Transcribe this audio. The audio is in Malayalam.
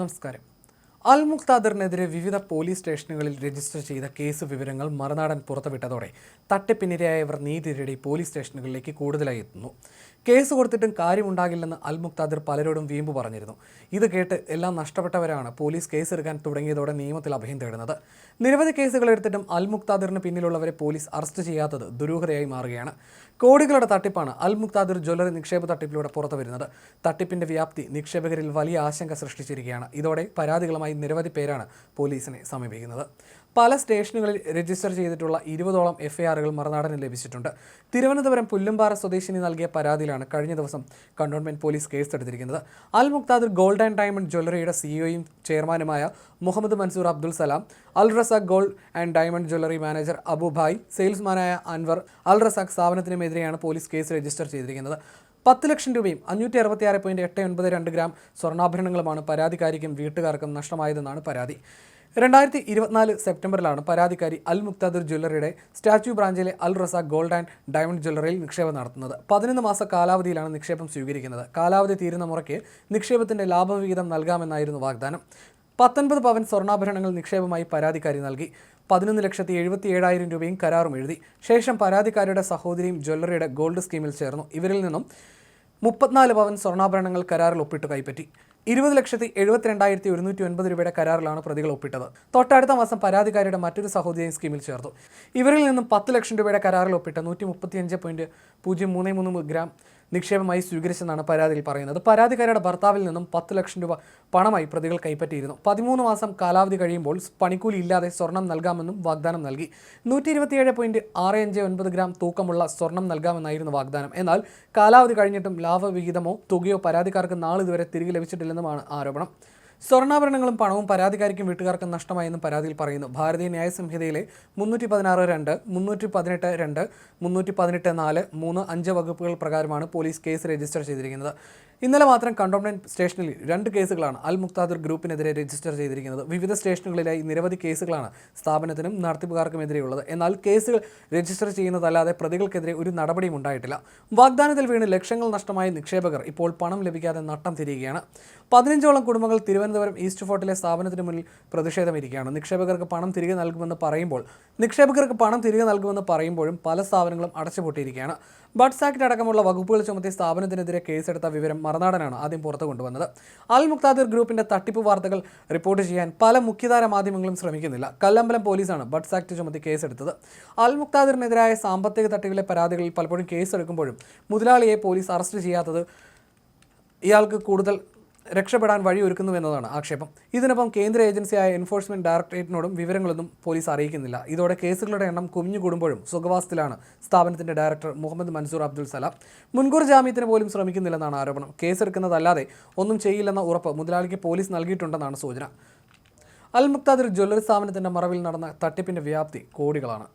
നമസ്കാരം. അൽ മുക്താദറിനെതിരെ വിവിധ പോലീസ് സ്റ്റേഷനുകളിൽ രജിസ്റ്റർ ചെയ്ത കേസ് വിവരങ്ങൾ മറുനാടൻ പുറത്തുവിട്ടതോടെ തട്ടിപ്പിനിരയായവർ നീതി തേടി പോലീസ് സ്റ്റേഷനുകളിലേക്ക് കൂടുതലായി എത്തുന്നു. കേസ് കൊടുത്തിട്ടും കാര്യമുണ്ടാകില്ലെന്ന് അൽ മുക്താദിർ പലരോടും വീമ്പ് പറഞ്ഞിരുന്നു. ഇത് കേട്ട് എല്ലാം നഷ്ടപ്പെട്ടവരാണ് പോലീസ് കേസ് എടുക്കാൻ തുടങ്ങിയതോടെ നിയമത്തിൽ അഭയം തേടുന്നത്. നിരവധി കേസുകൾ എടുത്തിട്ടും അൽ മുക്താദിറിന് പിന്നിലുള്ളവരെ പോലീസ് അറസ്റ്റ് ചെയ്യാത്തത് ദുരൂഹതയായി മാറുകയാണ്. കോടികളുടെ തട്ടിപ്പാണ് അൽ മുക്താദിർ ജ്വല്ലറി നിക്ഷേപ തട്ടിപ്പിലൂടെ പുറത്തു വരുന്നത്. തട്ടിപ്പിന്റെ വ്യാപ്തി നിക്ഷേപകരിൽ വലിയ ആശങ്ക സൃഷ്ടിച്ചിരിക്കുകയാണ്. ഇതോടെ പരാതികളുമായി നിരവധി പേരാണ് പോലീസിനെ സമീപിക്കുന്നത്. പല സ്റ്റേഷനുകളിൽ രജിസ്റ്റർ ചെയ്തിട്ടുള്ള ഇരുപതോളം എഫ്ഐആറുകൾ മറുനാടന് ലഭിച്ചിട്ടുണ്ട്. തിരുവനന്തപുരം പുല്ലുംപാറ സ്വദേശിനി നൽകിയ പരാതിയിലാണ് കഴിഞ്ഞ ദിവസം കണ്ടോൺമെന്റ് പോലീസ് കേസെടുത്തിരിക്കുന്നത്. Al Muktadir gold and diamond ജ്വല്ലറിയുടെ സിഇഒയും ചെയർമാനുമായ Muhammad Mansoor Abdul Salam Al Razak gold and diamond jewellery manager Abubhai സെയിൽസ്മാനായ Anwar Al Razak സ്ഥാപനത്തിനുമെതിരെയാണ് പോലീസ് കേസ് രജിസ്റ്റർ ചെയ്തിരിക്കുന്നത്. പത്ത് ലക്ഷം രൂപയും അഞ്ഞൂറ്റി അറുപത്തി ആറ് പോയിന്റ് എട്ട് ഒൻപത് രണ്ട് ഗ്രാം സ്വർണാഭരണങ്ങളുമാണ് പരാതിക്കാരിക്കും വീട്ടുകാർക്കും നഷ്ടമായതെന്നാണ് പരാതി. രണ്ടായിരത്തി ഇരുപത്തിനാല് സെപ്റ്റംബറിലാണ് പരാതിക്കാരി അൽ മുക്താദിർ ജ്വല്ലറിയുടെ statue ബ്രാഞ്ചിലെ Al Raza gold and diamond ജ്വല്ലറിയിൽ നിക്ഷേപം നടത്തുന്നത്. പതിനൊന്ന് മാസ കാലാവധിയിലാണ് നിക്ഷേപം സ്വീകരിക്കുന്നത്. കാലാവധി തീരുന്ന മുറയ്ക്ക് നിക്ഷേപത്തിന്റെ ലാഭവിഹിതം നൽകാമെന്നായിരുന്നു വാഗ്ദാനം. പത്തൊൻപത് പവൻ സ്വർണാഭരണങ്ങൾ നിക്ഷേപമായി പരാതിക്കാരി നൽകി. പതിനൊന്ന് ലക്ഷത്തി എഴുപത്തി ഏഴായിരം രൂപയും കരാറും എഴുതി. ശേഷം പരാതിക്കാരിയുടെ സഹോദരിയും ജ്വല്ലറിയുടെ ഗോൾഡ് സ്കീമിൽ ചേർന്നു. ഇവരിൽ നിന്നും മുപ്പത്തിനാല് പവൻ സ്വർണാഭരണങ്ങൾ കരാറിൽ ഒപ്പിട്ട് കൈപ്പറ്റി. ഇരുപത് ലക്ഷത്തി എഴുപത്തിരണ്ടായിരത്തി ഒരുന്നൂറ്റി ഒൻപത് രൂപയുടെ കരാറിലാണ് പ്രതികൾ ഒപ്പിട്ടത്. തൊട്ടടുത്ത മാസം പരാതിക്കാരിയുടെ മറ്റൊരു സഹോദരിയും സ്കീമിൽ ചേർത്തു. ഇവരിൽ നിന്നും പത്ത് ലക്ഷം രൂപയുടെ കരാറിൽ ഒപ്പിട്ട നൂറ്റി മുപ്പത്തിയഞ്ച് പോയിന്റ് പൂജ്യം മൂന്ന് മൂന്ന് ഗ്രാം നിക്ഷേപമായി സ്വീകരിച്ചെന്നാണ് പരാതിയിൽ പറയുന്നത്. പരാതിക്കാരിയുടെ ഭർത്താവിൽ നിന്നും പത്ത് ലക്ഷം രൂപ പണമായി പ്രതികൾ കൈപ്പറ്റിയിരുന്നു. പതിമൂന്ന് മാസം കാലാവധി കഴിയുമ്പോൾ പണിക്കൂലി ഇല്ലാതെ സ്വർണം നൽകാമെന്നും വാഗ്ദാനം നൽകി. നൂറ്റി ഇരുപത്തിയേഴ് പോയിന്റ് ആറ് അഞ്ച് ഒൻപത് ഗ്രാം തൂക്കമുള്ള സ്വർണം നൽകാമെന്നായിരുന്നു വാഗ്ദാനം. എന്നാൽ കാലാവധി കഴിഞ്ഞിട്ടും ലാഭവിഹിതമോ തുകയോ പരാതിക്കാർക്ക് നാളിതുവരെ തിരികെ ലഭിച്ചിട്ടില്ലെന്നുമാണ് ആരോപണം. സ്വർണാഭരണങ്ങളും പണവും പരാതിക്കാരിക്കും വീട്ടുകാർക്കും നഷ്ടമായെന്നും പരാതിയിൽ പറയുന്നു. ഭാരതീയ ന്യായ സംഹിതയിലെ മുന്നൂറ്റി പതിനാറ് രണ്ട് മുന്നൂറ്റി പതിനെട്ട് രണ്ട് മുന്നൂറ്റി പതിനെട്ട് നാല് മൂന്ന് അഞ്ച് വകുപ്പുകൾ പ്രകാരമാണ് പോലീസ് കേസ് രജിസ്റ്റർ ചെയ്തിരിക്കുന്നത്. ഇന്നലെ മാത്രം കണ്ടോൺമെന്റ് സ്റ്റേഷനിൽ രണ്ട് കേസുകളാണ് അൽ മുക്താദുർ ഗ്രൂപ്പിനെതിരെ രജിസ്റ്റർ ചെയ്തിരിക്കുന്നത്. വിവിധ സ്റ്റേഷനുകളിലായി നിരവധി കേസുകളാണ് സ്ഥാപനത്തിനും നടത്തിപ്പുകാർക്കുമെതിരെയുള്ളത്. എന്നാൽ കേസുകൾ രജിസ്റ്റർ ചെയ്യുന്നതല്ലാതെ പ്രതികൾക്കെതിരെ ഒരു നടപടിയും ഉണ്ടായിട്ടില്ല. വാഗ്ദാനത്തിൽ വീണ് ലക്ഷങ്ങൾ നഷ്ടമായ നിക്ഷേപകർ ഇപ്പോൾ പണം ലഭിക്കാതെ നട്ടം തിരിയുകയാണ്. പതിനഞ്ചോളം കുടുംബങ്ങൾ തിരുവനന്തപുരം ഈസ്റ്റ് ഫോർട്ടിലെ സ്ഥാപനത്തിന് മുന്നിൽ പ്രതിഷേധമിരിക്കുകയാണ്. നിക്ഷേപകർക്ക് പണം തിരികെ നൽകുമെന്ന് പറയുമ്പോൾ നിക്ഷേപകർക്ക് പണം തിരികെ നൽകുമെന്ന് പറയുമ്പോഴും പല സ്ഥാപനങ്ങളും അടച്ചുപൂട്ടിയിരിക്കുകയാണ്. ബഡ്സ് ആക്ട് അടക്കമുള്ള വകുപ്പുകൾ ചുമത്തി സ്ഥാപനത്തിനെതിരെ കേസെടുത്ത വിവരം മറുനാടനാണ് ആദ്യം പുറത്തു കൊണ്ടുവന്നത്. അൽ മുക്താദിർ ഗ്രൂപ്പിന്റെ തട്ടിപ്പ് വാർത്തകൾ റിപ്പോർട്ട് ചെയ്യാൻ പല മുഖ്യധാര മാധ്യമങ്ങളും ശ്രമിക്കുന്നില്ല. കല്ലമ്പലം പോലീസാണ് ബഡ്സ് ആക്ട് ചുമത്തി കേസെടുത്തത്. അൽ മുക്താദിറിനെതിരായ സാമ്പത്തിക തട്ടിപ്പിലെ പരാതികളിൽ പലപ്പോഴും കേസെടുക്കുമ്പോഴും മുതലാളിയെ പോലീസ് അറസ്റ്റ് ചെയ്യാത്തത് ഇയാൾക്ക് കൂടുതൽ രക്ഷപ്പെടാൻ വഴിയൊരുക്കുന്നു എന്നതാണ് ആക്ഷേപം. ഇതിനൊപ്പം കേന്ദ്ര ഏജൻസിയായ എൻഫോഴ്സ്മെന്റ് ഡയറക്ടറേറ്റിനോടും വിവരങ്ങളൊന്നും പോലീസ് അറിയിക്കുന്നില്ല. ഇതോടെ കേസുകളുടെ എണ്ണം കുമിഞ്ഞുകൂടുമ്പോഴും സുഖവാസത്തിലാണ് സ്ഥാപനത്തിന്റെ ഡയറക്ടർ മുഹമ്മദ് മൻസൂർ അബ്ദുൽ സലാം. മുൻകൂർ ജാമ്യത്തിന് പോലും ശ്രമിക്കുന്നില്ലെന്നാണ് ആരോപണം. കേസെടുക്കുന്നതല്ലാതെ ഒന്നും ചെയ്യില്ലെന്ന ഉറപ്പ് മുതലാളിക്ക് പോലീസ് നൽകിയിട്ടുണ്ടെന്നാണ് സൂചന. അൽ മുക്താദിർ ജ്വല്ലറി സ്ഥാപനത്തിന്റെ മറവിൽ നടന്ന തട്ടിപ്പിന്റെ വ്യാപ്തി കോടികളാണ്.